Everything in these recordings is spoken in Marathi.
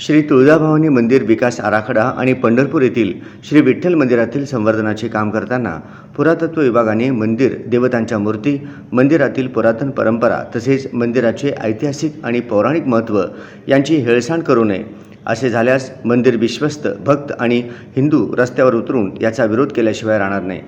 श्री तुळजाभवानी मंदिर विकास आराखडा आणि पंढरपूर येथील श्री विठ्ठल मंदिरातील संवर्धनाचे काम करताना पुरातत्व विभागाने मंदिर देवतांच्या मूर्ती मंदिरातील पुरातन परंपरा तसेच मंदिराचे ऐतिहासिक आणि पौराणिक महत्त्व यांची हेळसांड करू नये असे झाल्यास मंदिर विश्वस्त भक्त आणि हिंदू रस्त्यावर उतरून याचा विरोध केल्याशिवाय राहणार नाही.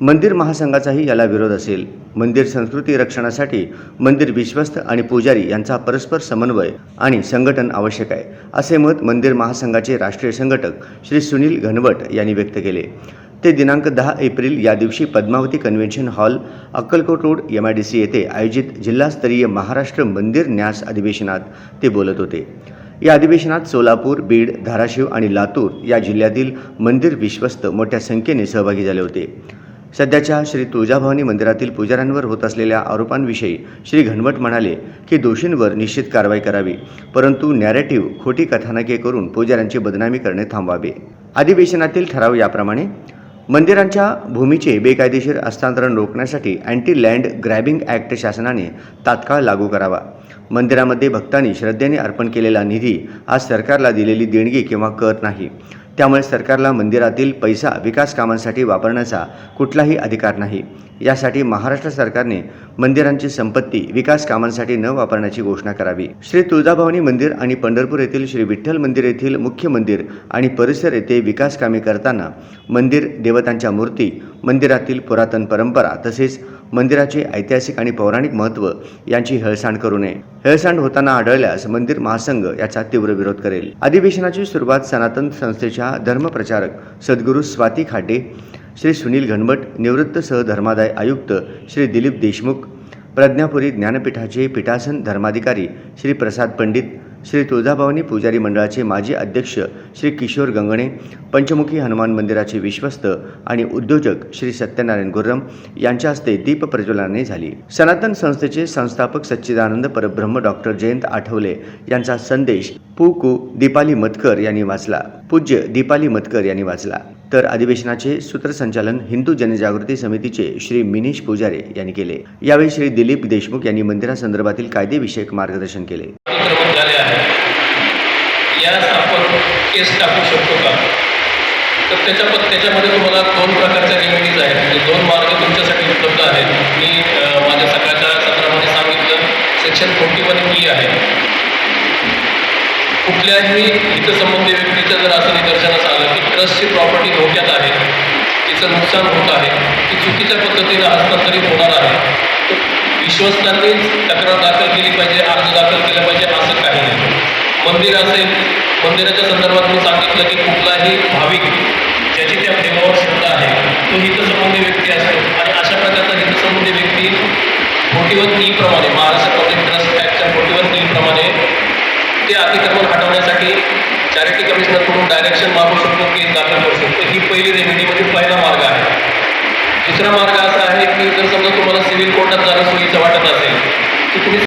मंदिर महासंघाचाही याला विरोध असेल. मंदिर संस्कृती रक्षणासाठी मंदिर विश्वस्त आणि पुजारी यांचा परस्पर समन्वय आणि संघटन आवश्यक आहे असे मत मंदिर महासंघाचे राष्ट्रीय संघटक श्री सुनील घनवट यांनी व्यक्त केले. ते दिनांक दहा एप्रिल या दिवशी Padmavati convention hall Akkalkot road M I D C येथे आयोजित जिल्हास्तरीय महाराष्ट्र मंदिर न्यास अधिवेशनात ते बोलत होते. या अधिवेशनात सोलापूर बीड धाराशिव आणि लातूर या जिल्ह्यातील मंदिर विश्वस्त मोठ्या संख्येने सहभागी झाले होते. सध्याच्या श्री तुळजाभवानी मंदिरातील पुजाऱ्यांवर होत असलेल्या आरोपांविषयी श्री घनवट म्हणाले की दोषींवर निश्चित कारवाई करावी परंतु नॅरेटिव्ह खोटी कथानके करून पुजाऱ्यांची बदनामी करणे थांबवावे. अधिवेशनातील ठराव याप्रमाणे मंदिरांच्या भूमीचे बेकायदेशीर हस्तांतरण रोखण्यासाठी अँटी लँड ग्रॅबिंग ॲक्ट शासनाने तात्काळ लागू करावा. मंदिरामध्ये भक्तांनी श्रद्धेने अर्पण केलेला निधी आज सरकारला दिलेली देणगी किंवा कर नाही. त्यामुळे सरकारला मंदिरातील पैसा विकास कामांसाठी वापरण्याचा कुठलाही अधिकार नाही. यासाठी महाराष्ट्र सरकारने मंदिरांची संपत्ती विकास कामांसाठी न वापरण्याची घोषणा करावी. श्री तुळजाभवानी मंदिर आणि पंढरपूर येथील श्री विठ्ठल मंदिर येथील मुख्य मंदिर आणि परिसर येथे विकास कामे करताना मंदिर देवतांच्या मूर्ती मंदिरातील पुरातन परंपरा तसेच मंदिराचे ऐतिहासिक आणि पौराणिक महत्त्व यांची हेळसांड करू नये. हेळसांड होताना आढळल्यास मंदिर महासंघ याचा तीव्र विरोध करेल. अधिवेशनाची सुरुवात सनातन संस्थेच्या धर्मप्रचारक सद्गुरू स्वाती खाटे श्री सुनील घनबट निवृत्त सहधर्मादाय आयुक्त श्री दिलीप देशमुख प्रज्ञापुरी ज्ञानपीठाचे पीठासन धर्माधिकारी श्री प्रसाद पंडित श्री तुळजाभवानी पुजारी मंडळाचे माजी अध्यक्ष श्री किशोर गंगणे पंचमुखी हनुमान मंदिराचे विश्वस्त आणि उद्योजक श्री सत्यनारायण गुर्रम यांच्या हस्ते दीप प्रज्वलनाने झाली. सनातन संस्थेचे संस्थापक सच्चिदानंद परब्रह्म डॉक्टर जयंत आठवले यांचा संदेश पु. कु. दीपाली मतकर यांनी वाचला. पूज्य दीपाली मतकर यांनी वाचला. तर अधिवेशनाचे सूत्रसंचालन हिंदू जनजागृती समितीचे श्री मिनीश पुजारे यांनी केले. यावेळी श्री दिलीप देशमुख यांनी मंदिरासंदर्भातील कायदेविषयक मार्गदर्शन केले. यास आपण केस टाकू शकतो का? तर त्याच्या त्याच्यामध्ये तुम्हाला दोन प्रकारच्या रेमेडीज आहेत. म्हणजे दोन मार्ग तुमच्यासाठी उपलब्ध आहेत. मी माझ्या सकाळच्या सत्रामध्ये सांगितलं सेक्शन फोर्टी वन ई आहे. कुठल्याही हितसंबंधी व्यक्तीचं जर असं निदर्शनास आलं की ट्रस्टची प्रॉपर्टी धोक्यात आहे तिचं नुकसान होत आहे ती चुकीच्या पद्धतीने हस्तांतरित होणार आहे तर विश्वस्तांनीच तक्रार दाखल केली पाहिजे अर्ज दाखल केला पाहिजे मंदिर असेल मंदिराच्या संदर्भात मी सांगितलं की कुठलाही भाविक ज्याची त्या प्रेमावर श्रद्धा आहे तो हितसंबंधी व्यक्ती असतो. आणि अशा प्रकारचा हितसंबंधी व्यक्ती फोर्टी वन ई प्रमाणे महाराष्ट्र पब्लिक ट्रस्ट ॲक्टच्या फोर्टी ई प्रमाणे ते अतिक्रमण हटवण्यासाठी चॅरिटी कमिशनरकडून डायरेक्शन मागू शकतो केस दाखल करू शकतो. ही पहिली रेमेडी म्हणजे पहिला मार्ग आहे. दुसरा मार्ग असा आहे की जर समजा तुम्हाला सिव्हिल कोर्टात जाणं सोयीचं वाटत असेल तर तुम्ही